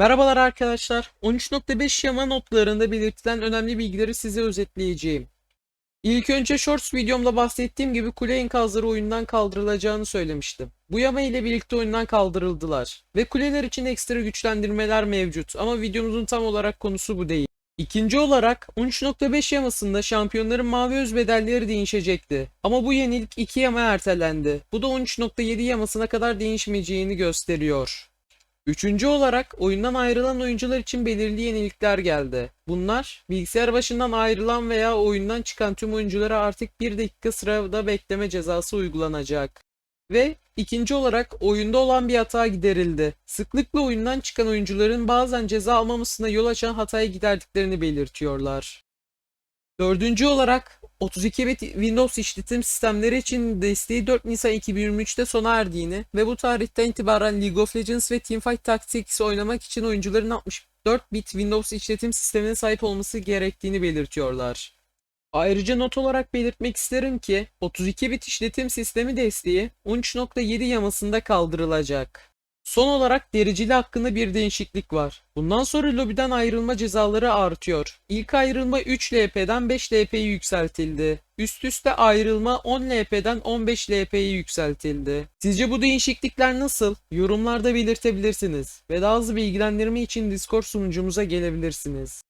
Merhabalar arkadaşlar. 13.5 yama notlarında belirtilen önemli bilgileri size özetleyeceğim. İlk önce Shorts videomda bahsettiğim gibi kule enkazları oyundan kaldırılacağını söylemiştim. Bu yama ile birlikte oyundan kaldırıldılar. Ve kuleler için ekstra güçlendirmeler mevcut ama videomuzun tam olarak konusu bu değil. İkinci olarak 13.5 yamasında şampiyonların mavi öz bedelleri değişecekti. Ama bu yenilik 2 yama ertelendi. Bu da 13.7 yamasına kadar değişmeyeceğini gösteriyor. Üçüncü olarak oyundan ayrılan oyuncular için belirli yenilikler geldi. Bunlar bilgisayar başından ayrılan veya oyundan çıkan tüm oyunculara artık 1 dakika sırada bekleme cezası uygulanacak. Ve ikinci olarak oyunda olan bir hata giderildi. Sıklıkla oyundan çıkan oyuncuların bazen ceza almamasına yol açan hatayı giderdiklerini belirtiyorlar. Dördüncü olarak 32 bit Windows işletim sistemleri için desteği 4 Nisan 2023'te sona erdiğini ve bu tarihten itibaren League of Legends ve Teamfight Tactics oynamak için oyuncuların 64 bit Windows işletim sistemine sahip olması gerektiğini belirtiyorlar. Ayrıca not olarak belirtmek isterim ki 32 bit işletim sistemi desteği 13.7 yamasında kaldırılacak. Son olarak dereceli hakkında bir değişiklik var. Bundan sonra lobiden ayrılma cezaları artıyor. İlk ayrılma 3 LP'den 5 LP'ye yükseltildi. Üst üste ayrılma 10 LP'den 15 LP'ye yükseltildi. Sizce bu değişiklikler nasıl? Yorumlarda belirtebilirsiniz. Ve daha hızlı bilgilendirme için Discord sunucumuza gelebilirsiniz.